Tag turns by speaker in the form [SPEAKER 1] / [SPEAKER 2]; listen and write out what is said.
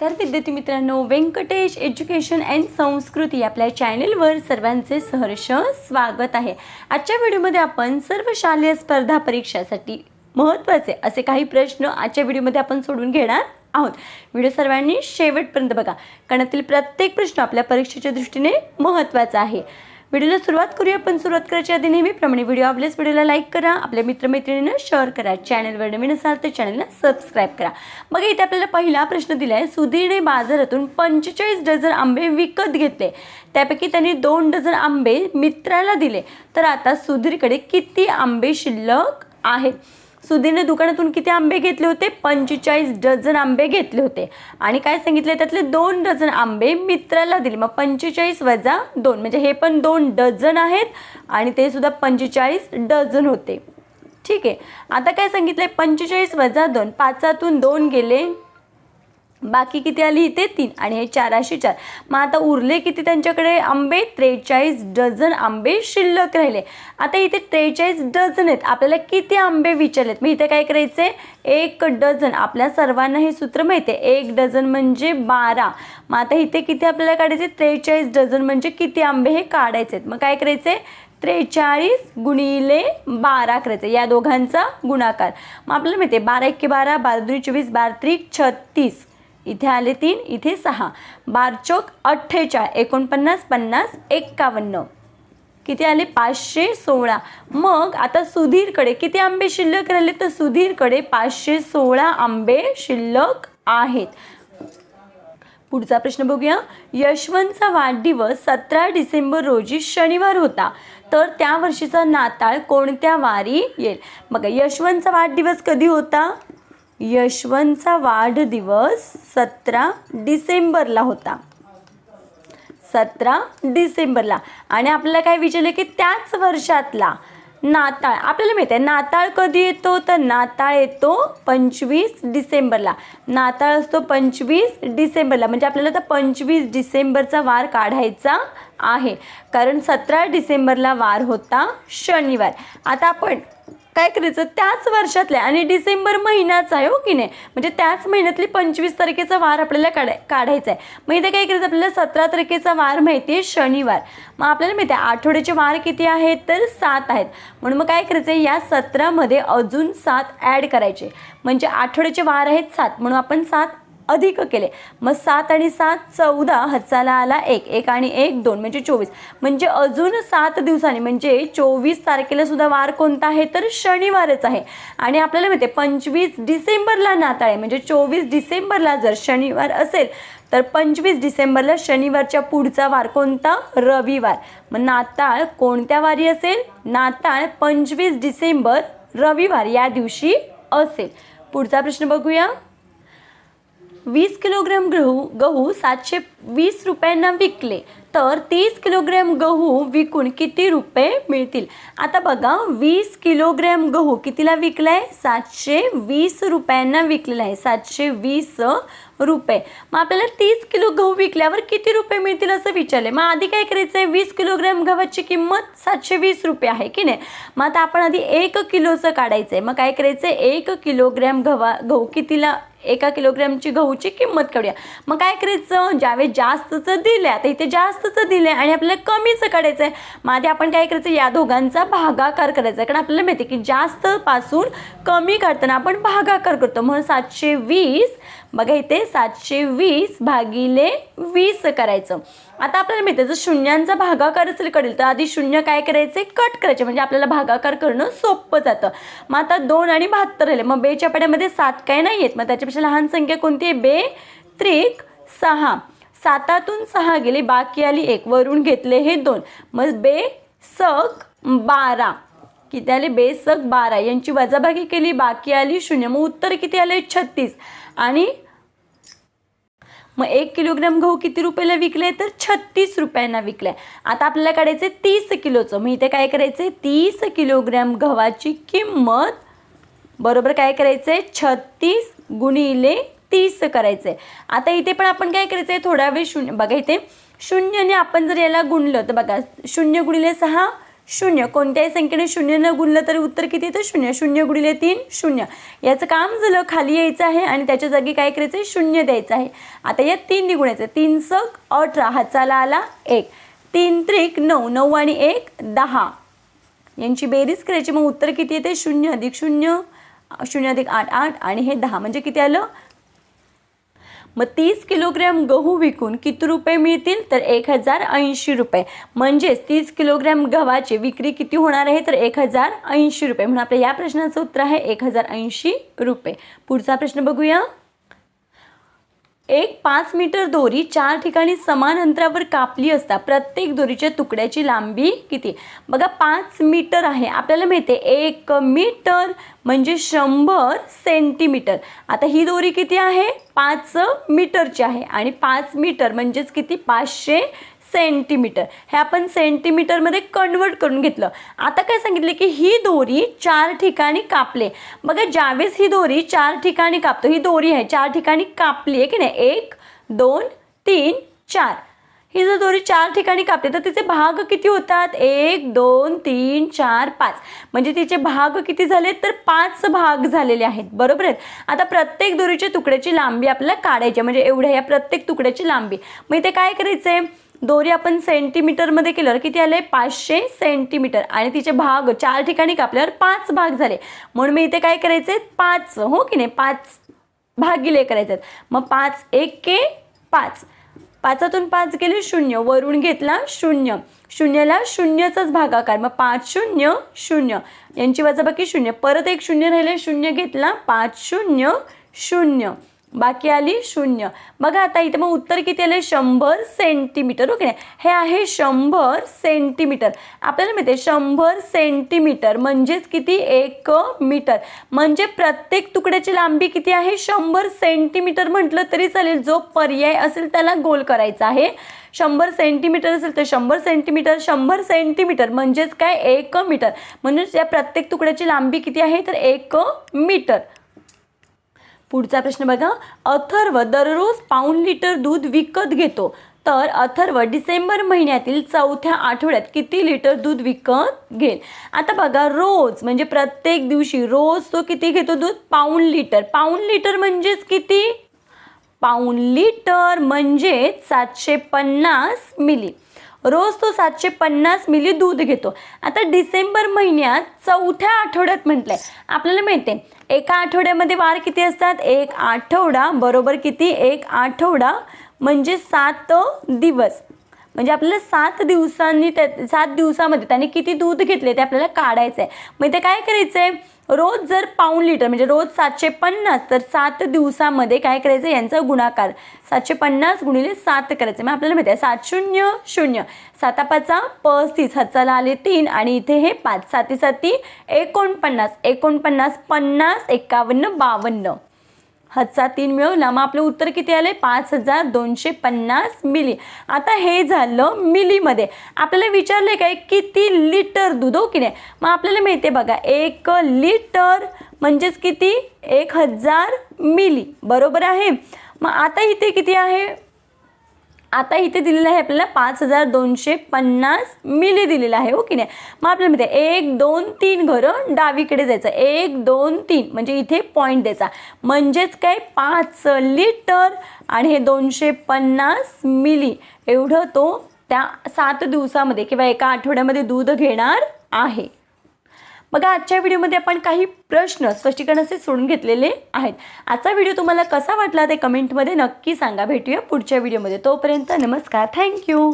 [SPEAKER 1] नमस्कार विद्यार्थी मित्रांनो. व्यंकटेश एज्युकेशन अँड संस्कृती आपल्या चॅनेलवर सर्वांचे सहर्ष स्वागत आहे. आजच्या व्हिडिओमध्ये आपण सर्व शालेय स्पर्धा परीक्षासाठी महत्त्वाचे असे काही प्रश्न आजच्या व्हिडिओमध्ये आपण सोडून घेणार आहोत. व्हिडिओ सर्वांनी शेवटपर्यंत बघा. कारण प्रत्येक प्रश्न आपल्या परीक्षेच्या दृष्टीने महत्त्वाचा आहे. व्हिडिओला सुरुवात करूया पण सुरुवात करायच्या आधी नेहमीप्रमाणे व्हिडिओ आवडल्यास व्हिडिओला लाईक करा आपल्या मित्रमैत्रिणींना शेअर करा. चॅनलवर नवीन असाल तर चॅनलला सबस्क्राईब करा. मग इथे आपल्याला पहिला प्रश्न दिला आहे सुधीरने बाजारातून पंचेचाळीस डझन आंबे विकत घेतले. त्यापैकी त्यांनी दोन डझन आंबे मित्राला दिले. तर आता सुधीरकडे किती आंबे शिल्लक आहेत सुधीरने दुकानातून किती आंबे घेतले होते? पंचेचाळीस डझन आंबे घेतले होते. आणि काय सांगितले त्यातले दोन डझन आंबे मित्राला दिले. मग पंचेचाळीस वजा दोन म्हणजे हे पण दोन डझन आहेत आणि ते सुद्धा पंचेचाळीस डझन होते. ठीक आहे. आता काय सांगितलंय? पंचेचाळीस वजा दोन पाचातून दोन गेले. बाकी किती आली इथे? तीन. आणि हे चाराशे चार. मग आता उरले किती त्यांच्याकडे? आंबे? त्रेचाळीस डझन आंबे शिल्लक राहिले. आता इथे त्रेचाळीस डझन आहेत. आपल्याला किती आंबे विचारलेत? मग इथे काय करायचे एक डझन. आपल्या सर्वांना हे सूत्र माहिती आहे एक डझन म्हणजे बारा. मग आता इथे किती आपल्याला काढायचे त्रेचाळीस डझन म्हणजे किती आंबे हे काढायचे आहेत मग काय करायचे त्रेचाळीस गुणिले बारा करायचं या दोघांचा गुणाकार. मग आपल्याला माहिती आहे बारा एक्के बारा बारा दुई चोवीस बारा त्रिक छत्तीस. इथे आले तीन इथे सहा. बारचोक अठ्ठेचाळ एकोणपन्नास पन्नास एक्कावन्न. किती आले? पाचशे सोळा. मग आता सुधीरकडे किती आंबे शिल्लक राहिले? तर सुधीरकडे पाचशे सोळा आंबे शिल्लक आहेत. पुढचा प्रश्न बघूया. यशवंतचा वाढदिवस सतरा डिसेंबर रोजी शनिवार होता. तर त्या वर्षीचा नाताळ कोणत्या वारी येईल? बघा यशवंतचा वाढदिवस कधी होता? यशवंतचा वाढदिवस सतरा डिसेंबरला होता. सतरा डिसेंबरला. आणि आपल्याला काय विचारलं की त्याच वर्षातला नाताळ. आपल्याला माहिती आहे नाताळ कधी येतो? तर नाताळ येतो पंचवीस डिसेंबरला. नाताळ असतो पंचवीस डिसेंबरला. म्हणजे आपल्याला तर पंचवीस डिसेंबरचा वार काढायचा आहे. कारण सतरा डिसेंबरला वार होता शनिवार. आता आपण काय करायचं? त्याच वर्षातल्या आणि डिसेंबर महिन्याचा आहे हो की नाही? म्हणजे त्याच महिन्यातली पंचवीस तारखेचा वार आपल्याला काढाय काढायचा आहे मग इथे काय करायचं? आपल्याला सतरा तारखेचा वार माहिती आहे शनिवार. मग आपल्याला माहिती आहे आठवड्याचे वार किती आहेत? तर सात आहेत. म्हणून मग काय करायचं आहे या सतरामध्ये अजून सात ॲड करायचे. म्हणजे आठवड्याचे वार आहेत सात. म्हणून आपण सात अधिक केले. मग सात आणि सात चौदा हचाला आला एक. एक आणि एक दोन म्हणजे चोवीस. म्हणजे अजून सात दिवसांनी म्हणजे चोवीस तारखेला सुद्धा वार कोणता आहे? तर शनिवारच आहे. आणि आपल्याला माहिती आहे पंचवीस डिसेंबरला नाताळ आहे. म्हणजे चोवीस डिसेंबरला जर शनिवार असेल तर पंचवीस डिसेंबरला शनिवारच्या पुढचा वार कोणता? रविवार. मग नाताळ कोणत्या वारी असेल? नाताळ पंचवीस डिसेंबर रविवार या दिवशी असेल. पुढचा प्रश्न बघूया. वीस किलोग्रॅम गहू गहू सातशे वीस रुपयांना विकले तर तीस किलोग्रॅम गहू विकून किती रुपये मिळतील? आता बघा वीस किलोग्रॅम गहू कितीला विकला आहे सातशे वीस रुपयांना विकलेला आहे. सातशे वीस रुपये. मग आपल्याला तीस किलो गहू विकल्यावर किती रुपये मिळतील असं विचारले मग आधी काय करायचं आहे वीस किलोग्रॅम गव्हाची किंमत सातशे वीस रुपये आहे की नाही? मग आता आपण आधी एक किलोचं काढायचं आहे मग काय करायचं आहे एक किलोग्रॅम गव्हा गहू कितीला एका किलोग्रॅमची गहूची किंमत काढूया. मग काय करायचं? ज्यावेळेस जास्तचं दिलं आता इथे जास्त जास्तचं दिलं आहे आणि आपल्याला कमीचं काढायचं आहे मग आधी आपण काय करायचं? या दोघांचा भागाकार करायचा. आहे कारण आपल्याला माहिती आहे की जास्तपासून कमी काढताना आपण भागाकार करतो. म्हणून सातशे वीस बघा इथे सातशे वीस भागिले वीस करायचं. आता आपल्याला माहिती आहे जर शून्यांचा भागाकार असेल कळेल तर आधी शून्य काय करायचे? कट करायचे. म्हणजे आपल्याला भागाकार करणं सोपं जातं. मग आता दोन आणि बहात्तर राहिले मग बेच्या पाड्यामध्ये सात काय नाही आहेत मग त्याच्यापेक्षा लहान संख्या कोणती आहे? बे त्रिक सहा. सातातून सहा गेले बाकी आली एक. वरून घेतले हे दोन. मग बे सक बारा. किती आले? बेसक बारा. यांची वजाबाकी केली बाकी आली शून्य. मग उत्तर किती आले? छत्तीस. आणि मग एक किलोग्रॅम गहू किती रुपयाला विकले? तर छत्तीस रुपयांना विकले. आता आपल्याला काढायचे तीस किलोचं. मग इथे काय करायचं? तीस किलोग्रॅम गव्हाची किंमत बरोबर काय करायचं? आहे छत्तीस गुणिले तीस करायचं आहे आता इथे पण आपण काय करायचं आहे थोडा वेळ शून्य बघा इथे. शून्यने आपण जर याला गुणलं तर बघा शून्य गुणिले सहा शून्य. कोणत्याही संख्येने शून्य न गुणलं तरी उत्तर किती येतं? शून्य. शून्य गुणिले तीन शून्य. याचं काम झालं खाली यायचं आहे आणि त्याच्या जागी काय करायचं आहे शून्य द्यायचं आहे. आता या तीन निगुणायचं तीन सक अठरा. हाताला आला एक. तीन त्रिक नऊ. नऊ आणि एक दहा. यांची बेरीज करायची. मग उत्तर किती येते? शून्य अधिक शून्य शून्य अधिक आठ आठ. आणि हे दहा. म्हणजे किती आलं? मग तीस किलोग्रॅम गहू विकून किती रुपये मिळतील? तर एक हजार ऐंशी रुपये. म्हणजेच तीस किलोग्रॅम गव्हाची विक्री किती होणार आहे? तर एक हजार ऐंशी रुपये. म्हणून आपल्या या प्रश्नाचं उत्तर आहे एक हजार ऐंशी रुपये. पुढचा प्रश्न बघूया. एक पाच मीटर दोरी चार ठिकाणी समान अंतरावर कापली असता प्रत्येक दोरीच्या तुकड्याची लांबी किती? बघा पाच मीटर आहे. आपल्याला माहिती आहे एक मीटर म्हणजे शंभर सेंटीमीटर. आता ही दोरी किती आहे? पाच मीटरची आहे. आणि पाच मीटर म्हणजेच किती? पाचशे सेंटीमीटर. हे आपण सेंटीमीटरमध्ये कन्वर्ट करून घेतलं. आता काय सांगितलं की ही दोरी चार ठिकाणी कापले बघा ज्यावेळेस ही दोरी चार ठिकाणी कापतो ही दोरी आहे चार ठिकाणी कापली आहे की नाही? एक दोन तीन चार. ही जर दोरी चार ठिकाणी कापते तर तिचे भाग किती होतात? एक दोन तीन चार पाच. म्हणजे तिचे भाग किती झाले? तर पाच भाग झालेले आहेत. बरोबर आहेत आता प्रत्येक दोरीच्या तुकड्याची लांबी आपल्याला काढायची आहे. म्हणजे एवढ्या या प्रत्येक तुकड्याची लांबी. मग इथे काय करायचं आहे दोरी आपण सेंटीमीटरमध्ये केल्यावर किती आले? पाचशे सेंटीमीटर. आणि तिचे भाग चार ठिकाणी कापल्यावर पाच भाग झाले. म्हणून मी इथे काय करायचे? पाच हो की नाही? पाच भागिले करायचे. आहेत मग पाच एक के पाच. पाचातून पाच गेले शून्य. वरून घेतला शून्य. शून्याला शून्यचाच भागाकार. मग पाच शून्य शून्य. यांची वजाबाकी शून्य. परत एक शून्य राहिले शून्य घेतला पाच शून्य शून्य. बाकी आली शून्य. बघा आता इथे मग उत्तर किती आले शंभर सेंटीमीटर ओके नाही हे आहे शंभर सेंटीमीटर आपल्याला माहिती आहे शंभर सेंटीमीटर म्हणजेच किती? एक मीटर. म्हणजे प्रत्येक तुकड्याची लांबी किती आहे? शंभर सेंटीमीटर म्हटलं तरी चालेल. जो पर्याय असेल त्याला गोल करायचा आहे. शंभर सेंटीमीटर असेल तर शंभर सेंटीमीटर शंभर सेंटीमीटर म्हणजेच काय? एक मीटर. म्हणजेच या प्रत्येक तुकड्याची लांबी किती आहे? तर एक मीटर. पुढचा प्रश्न बघा. अथर्व दररोज पाऊण लिटर दूध विकत घेतो. तर अथर्व डिसेंबर महिन्यातील चौथ्या आठवड्यात किती लिटर दूध विकत घेईल? आता बघा रोज म्हणजे प्रत्येक दिवशी रोज तो किती घेतो दूध? पाऊण लिटर. पाऊण लिटर म्हणजेच किती? पाऊण लिटर म्हणजे सातशे पन्नास मिली. रोज तो सातशे पन्नास मिली दूध घेतो. आता डिसेंबर महिन्यात चौथ्या आठवड्यात म्हटलंय. आपल्याला माहिती आहे एका आठवड्यामध्ये वार किती असतात? एक आठवडा. बरोबर किती? एक आठवडा. म्हणजे सात दिवस. म्हणजे आपल्याला सात दिवसांनी त्या सात दिवसामध्ये त्याने किती दूध घेतले ते आपल्याला काढायचं आहे मग ते काय करायचं आहे रोज जर पाऊण लिटर म्हणजे रोज सातशे पन्नास तर सात दिवसामध्ये काय करायचं? यांचा गुणाकार सातशे पन्नास गुणिले सात करायचं. मग आपल्याला माहिती आहे सात शून्य शून्य. साता पाचा पस्तीस हाताला आले तीन आणि इथे हे पाच. साती साती एकोणपन्नास एकोणपन्नास पन्नास एकावन्न बावन्न. हातचा तीन मिळवला. मग आपलं उत्तर किती आले पाच हजार दोनशे पन्नास मिली आता हे झालं मिलीमध्ये. आपल्याला विचारलं काय किती लिटर दूध हो की नाही? मग आपल्याला माहिती आहे बघा एक लिटर म्हणजेच किती? एक हजार मिली बरोबर आहे? मग आता इथे किती आहे? आता इथे दिलेलं आहे आपल्याला पाच हजार दोनशे पन्नास मिली दिलेलं आहे हो की नाही? मग आपल्याला माहिती आहे एक दोन तीन घरं डावीकडे जायचं. एक दोन तीन म्हणजे इथे पॉईंट द्यायचा. म्हणजेच काय? पाच लिटर आणि हे दोनशे पन्नास मिली. एवढं तो त्या सात दिवसामध्ये किंवा एका आठवड्यामध्ये दूध घेणार आहे. बघा आजच्या व्हिडिओमध्ये आपण काही प्रश्न स्पष्टीकरण असे सोडून घेतलेले आहेत. आजचा व्हिडिओ तुम्हाला कसा वाटला ते कमेंटमध्ये नक्की सांगा. भेटूया पुढच्या व्हिडिओमध्ये. तोपर्यंत नमस्कार. थँक्यू.